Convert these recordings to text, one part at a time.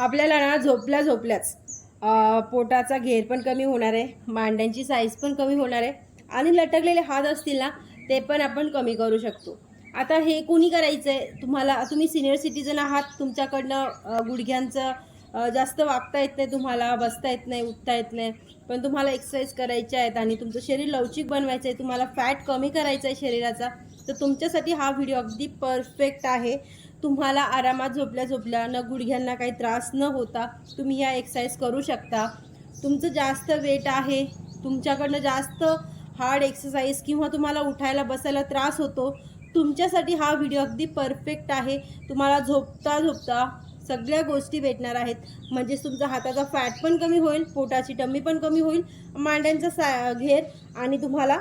आपल्याला ना झोपल्या झोपल्याच पोटाचा घेर पण कमी होणार आहे मांड्यांची साईज पण कमी होणार आहे आणि लटकलेले हात असतील ना ते पण आपण कमी करू शकतो. आता हे कोणी करायचं आहे तुम्हाला तुम्ही सिनियर सिटीजन आहात तुमच्याकडनं गुडघ्यांचं जास्त वागता येत नाही तुम्हाला बसता येत नाही उठता येत नाही पण तुम्हाला एक्सरसाइज करायच्या आहेत आणि तुमचं शरीर लवचिक बनवायचं आहे तुम्हाला फॅट कमी करायचं आहे शरीराचा तर तुमच्यासाठी हा व्हिडिओ अगदी परफेक्ट आहे. तुम्हाला आरामात झोपल्या झोपल्या न गुडघ्यांना काही त्रास न होता तुम्ही या एक्सरसाइज करू शकता. तुमचं जास्त वेट आहे तुमच्याकडनं जास्त हार्ड एक्सरसाइज किंवा तुम्हाला उठायला बसायला त्रास होतो तुमच्यासाठी हा व्हिडिओ अगदी परफेक्ट आहे. तुम्हाला झोपता झोपता सगळ्या गोष्टी भेटणार आहेत. म्हणजेच तुमचा हाताचा फॅट पण कमी होईल पोटाची टम्मी पण कमी होईल मांड्यांचा सा घेर आणि तुम्हाला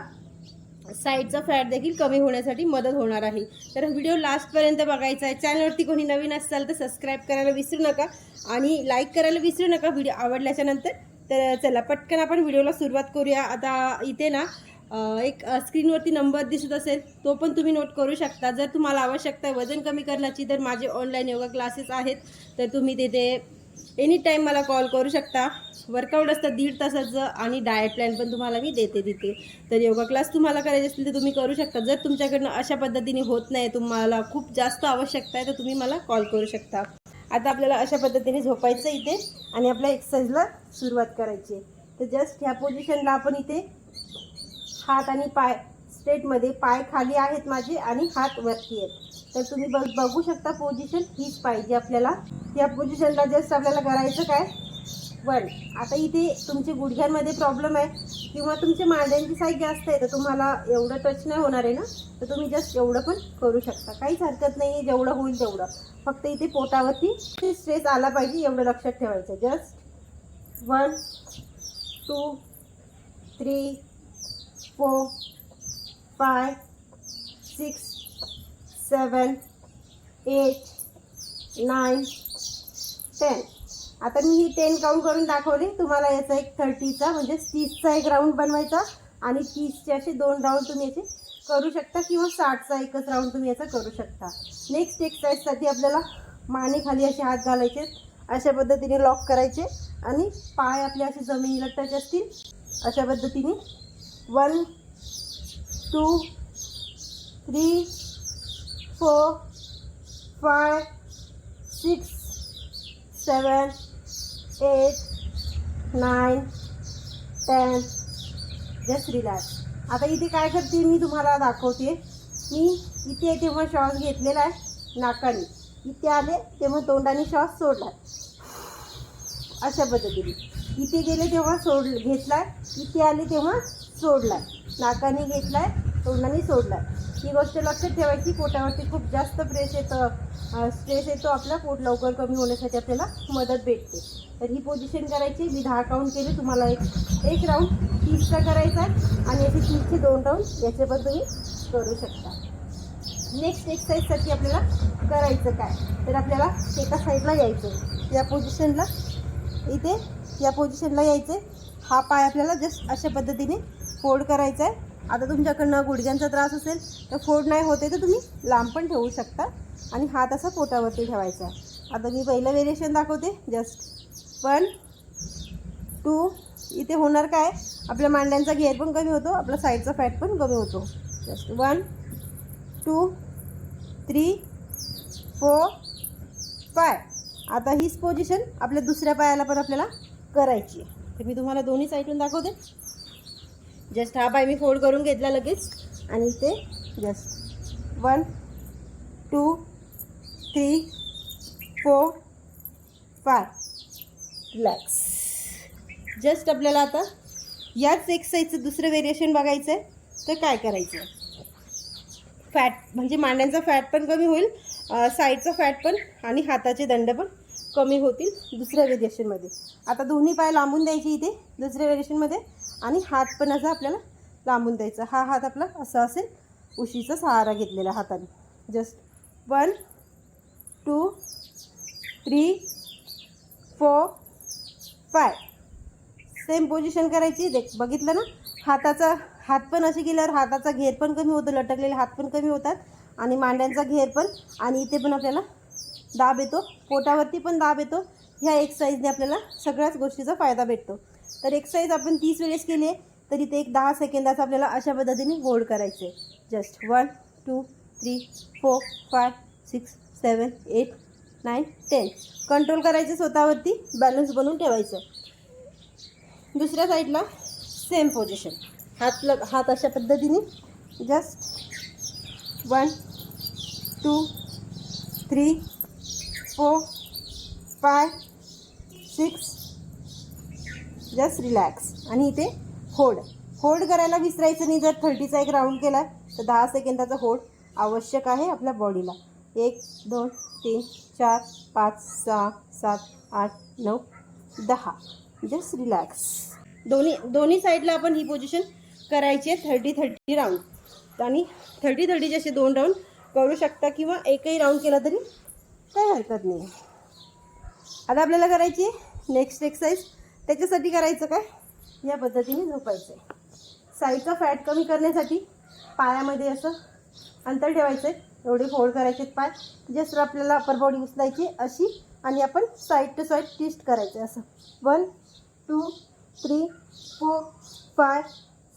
साईडचा फॅट देखील कमी होण्यासाठी मदत होणार आहे. तर व्हिडिओ लास्टपर्यंत बघायचा आहे. चॅनलवरती कोणी नवीन असाल तर सबस्क्राईब करायला विसरू नका आणि लाईक करायला विसरू नका. व्हिडिओ आवडल्याच्या नंतर तर चला पटकन आपण व्हिडिओला सुरुवात करूया. आता इथे ना एक स्क्रीनवरती नंबर दिसत असेल तो पण तुम्ही नोट करू शकता. जर तुम्हाला आवश्यकता आहे वजन कमी करण्याची तर माझे ऑनलाईन योगा क्लासेस आहेत. तर तुम्ही तिथे एनी टाईम मला कॉल करू शकता. वर्कआउट असतं दीड तासाचं आणि डाएट प्लॅन पण तुम्हाला मी देते तिथे. तर योगा क्लास तुम्हाला करायचे असतील तर तुम्ही करू शकता. जर तुमच्याकडनं अशा पद्धतीने होत नाही तुम्हाला खूप जास्त आवश्यकता आहे तर तुम्ही मला कॉल करू शकता. आता आपल्याला अशा पद्धतीने झोपायचं इथे आणि आपल्या एक्सरसाइजला सुरुवात करायची आहे. तर जस्ट ह्या पोझिशनला आपण इथे हात आणि पाय स्ट्रेटमध्ये पाय खाली आहेत माझे आणि हात वरती आहेत. तर तुम्ही बघ बघू शकता पोझिशन हीच पाहिजे आपल्याला. या पोझिशनला जस्ट आपल्याला करायचं काय? वन आता इथे तुमचे गुडघ्यांमध्ये प्रॉब्लेम आहे. किंवा तुमच्या मांड्यांची साईज जास्त आहे तर तुम्हाला एवढं टच नाही होणार आहे ना? तर तुम्ही जस्ट एवढं पण करू शकता. काहीच हरकत नाही आहे जेवढं होईल तेवढं. फक्त इथे पोटावरती स्ट्रेस आला पाहिजे एवढं लक्षात ठेवायचं. Just one two three four five six seven eight nine ten. आता मी ही टेन काउंट करून दाखवली. तुम्हाला याचा एक थर्टीचा म्हणजे तीसचा एक राऊंड बनवायचा आणि तीसचे असे दोन राऊंड तुम्ही याचे करू शकता किंवा साठचा एकच राऊंड तुम्ही याचा करू शकता. नेक्स्ट एक्सरसाइजसाठी आपल्याला माने खाली असे हात घालायचे अशा पद्धतीने लॉक करायचे आणि पाय आपले असे जमिनीला टच असतील. अशा पद्धतीने. One two three four five six seven eight nine ten just relax आता इथे काय करते मी तुम्हाला दाखवते. मी इथे तेव्हा श्वास घेतलेला आहे नाकाने. इथे आले तेव्हा तोंडाने श्वास सोडला अशा पद्धतीने. इथे गेले तेव्हा सोड घेतलाय. इथे आले तेव्हा सोडलाय. नाकाने घेतलाय तोंडाने सोडलाय. ही गोष्ट लक्षात ठेवायची पोटावरती खूप जास्त प्रेस येतं. स्ट्रेस येतो आपला पोट लवकर कमी होण्यासाठी आपल्याला मदत भेटते. तर ही पोझिशन करायची. मी दहा काउंट केले. तुम्हाला एक एक राऊंड तीसचा करायचा आहे. आणि याचे तीसचे दोन राऊंड याचे पण तुम्ही करू शकता. नेक्स्ट एक्सरसाइजसाठी आपल्याला करायचं काय? तर आपल्याला एका साईडला यायचं या पोझिशनला इथे या पोझिशनला यायचं हा पाय आपल्याला जस्ट अशा पद्धतीने फोल्ड करायचा आहे. आता तुमच्याकडनं गुडघ्यांचा त्रास असेल तर फोड नाही होते तर तुम्ही लांब पण ठेवू शकता. आणि हात असा पोटावरती ठेवायचा. आहे आता मी पहिलं व्हेरिएशन दाखवते जस्ट वन टू इथे होणार काय? आपल्या मांड्यांचा घेर पण कमी होतो आपला साईडचा फॅट पण कमी होतो. Just one two three four five आता हीच पोझिशन आपल्या दुसऱ्या पायाला पण आपल्याला करायची आहे. तर मी तुम्हाला दोन्ही साईडून दाखवते. जस्ट हा पाय मी फोल्ड करून घेतला लगेच. आणि ते just one two three four five. Relax. Just आपल्याला आता याच एक्सरसाइजचं दुसरं व्हेरिएशन बघायचं आहे तर काय करायचं फॅट म्हणजे मांड्यांचा फॅट पण कमी होईल साईडचा फॅट पण आणि हाताचे दंड पण कमी होतील दुसऱ्या व्हेरिएशनमध्ये आता दोन्ही पाय लांबून द्यायचे इथे दुसऱ्या व्हेरिएशनमध्ये आणि हात पण असा आपल्याला लांबून द्यायचा. हा हात आपला असा असेल उशीचा सहारा घेतलेला हाताने. Just one two three four five same position करायची. देख बघितलं ना? हाताचा हात पण असे गेल्यावर हाताचा घेर पण कमी होतो लटकलेले हात पण कमी होतात. आणि मांड्यांचा घेर पण. आणि इथे पण आपल्याला दाब येतो. पोटावरती पण दाब येतो. ह्या एक्सरसाइजने आपल्याला सगळ्याच गोष्टीचा फायदा भेटतो. तर एक्सरसाइज आपण तीस वेळेस केली आहे तर इथे एक दहा सेकंदाचा आपल्याला अशा पद्धतीने होल्ड करायचं आहे. Just one two three four five six seven eight nine ten control करायचं स्वतःवरती बॅलन्स बनवून ठेवायचं. दुसऱ्या साईडला सेम पोझिशन हात लग हात अशा पद्धतीने just one two three four, five six just relax आणि इथे होल्ड होल्ड करायला विसरायचं नाही. जर थर्टीचा एक राऊंड केला तर दहा सेकंदाचा होल्ड आवश्यक आहे आपल्या बॉडीला एक दोन तीन चार पाच सहा सात आठ नऊ दहा. जस्ट रिलॅक्स दोन्ही दोन्ही साईडला आपण ही पोझिशन करायची आहे. थर्टी थर्टी राऊंड आणि थर्टी थर्टीचे असे दोन राऊंड करू शकता किंवा एकही राऊंड केला तरी काही हरकत नाही. आता आपल्याला करायची आहे नेक्स्ट एक्सरसाइज त्याच्यासाठी करायचं काय? या पद्धतीने झोपायचं आहे साईडचा फॅट कमी करण्यासाठी पायामध्ये असं अंतर ठेवायचं आहे एवढे फोल्ड करायचे आहेत पाय. जस्ट आपल्याला अपर बॉडी उचलायची अशी आणि आपण साईड टू साईड ट्विस्ट करायचं असं. One two three four five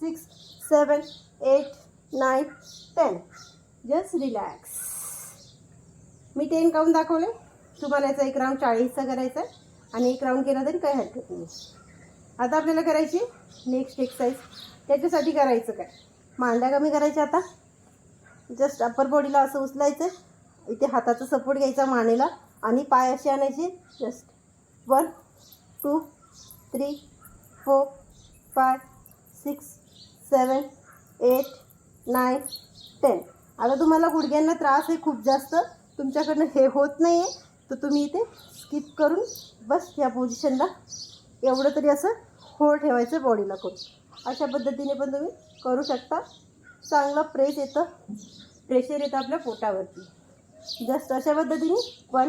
six seven eight nine ten just relax मी टेन काउंट दाखवले. तुम्हाला याचा एक राऊंड चाळीसचा करायचा आहे आणि एक राऊंड केला तरी काही हरकत नाही. आता आपल्याला करायची नेक्स्ट एक्सरसाइज त्याच्यासाठी करायचं काय? मांड्या कमी करायच्या आता. जस्ट अप्पर बॉडीला असं उचलायचं. इथे हाताचा सपोर्ट घ्यायचा मानेला. आणि पाय असे आणायचे. Just one two three four five six seven eight nine ten आता तुम्हाला गुडघ्यांना त्रास आहे खूप जास्त. तुमच्याकडनं हे होत नाही आहे तर तुम्ही इथे स्किप करून बस या पोझिशनला एवढं तरी असं होल ठेवायचं बॉडीला करून अशा पद्धतीने पण तुम्ही करू शकता. चांगलं प्रेस येतं. प्रेशर येतं आपल्या पोटावरती. जस्ट अशा पद्धतीने one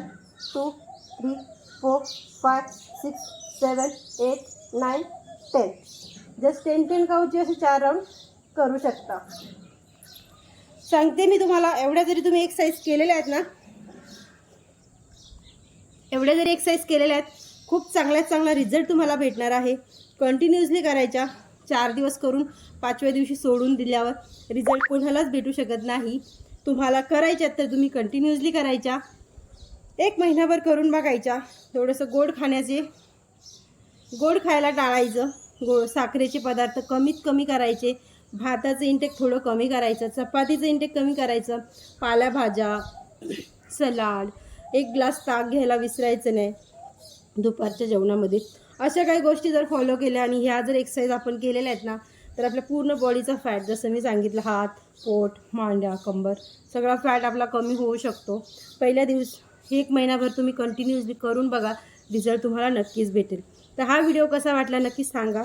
two three four five six seven eight nine ten just ten ten Cauchy असे चार राऊंड करू शकता. सांगते मी तुम्हाला एवढ्या जरी तुम्ही एक्सरसाइज केलेल्या आहेत ना एवढ्या जरी एक्सरसाइज केलेल्या आहेत खूप चांगल्यात चांगला रिझल्ट तुम्हाला भेटणार आहे. कंटिन्युअसली करायच्या चार दिवस करून पाचव्या दिवशी सोडून दिल्यावर रिझल्ट कोणालाच भेटू शकत नाही. तुम्हाला करायच्यात तर तुम्ही कंटिन्युअसली करायच्या. एक महिनाभर करून बघायच्या. थोडंसं गोड खाण्याचे गोड खायला टाळायचं. गोड साखरेचे पदार्थ कमीत कमी करायचे. भाताचं इंटेक थोडं कमी करायचं चपातीचं इंटेक कमी करायचं पाल्याभाज्या सलाड एक ग्लास ताक घ्यायला विसरायचं नाही दुपारच्या जेवणामध्ये. अशा काही गोष्टी जर फॉलो केल्या आणि ह्या जर एक्सरसाइज आपण केलेल्या आहेत ना तर आपल्या पूर्ण बॉडीचा फॅट जसं मी सांगितलं हात पोट मांड्या कंबर सगळा फॅट आपला कमी होऊ शकतो. पहिल्या दिवस एक महिनाभर तुम्ही कंटिन्युअसली करून बघा रिझल्ट तुम्हाला नक्कीच भेटेल. तर हा व्हिडिओ कसा वाटला नक्कीच सांगा.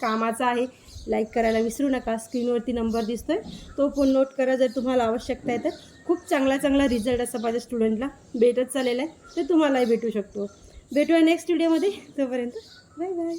कामाचा आहे लाईक करायला विसरू नका. स्क्रीनवरती नंबर दिसतोय. तो फोन नोट करा जर तुम्हाला आवश्यकता आहे तर. खूप चांगला चांगला रिझल्ट असा माझ्या स्टुडंटला भेटत चाललेला आहे. तर तुम्हालाही भेटू शकतो. भेटूया नेक्स्ट व्हिडिओमध्ये तोपर्यंत बाय बाय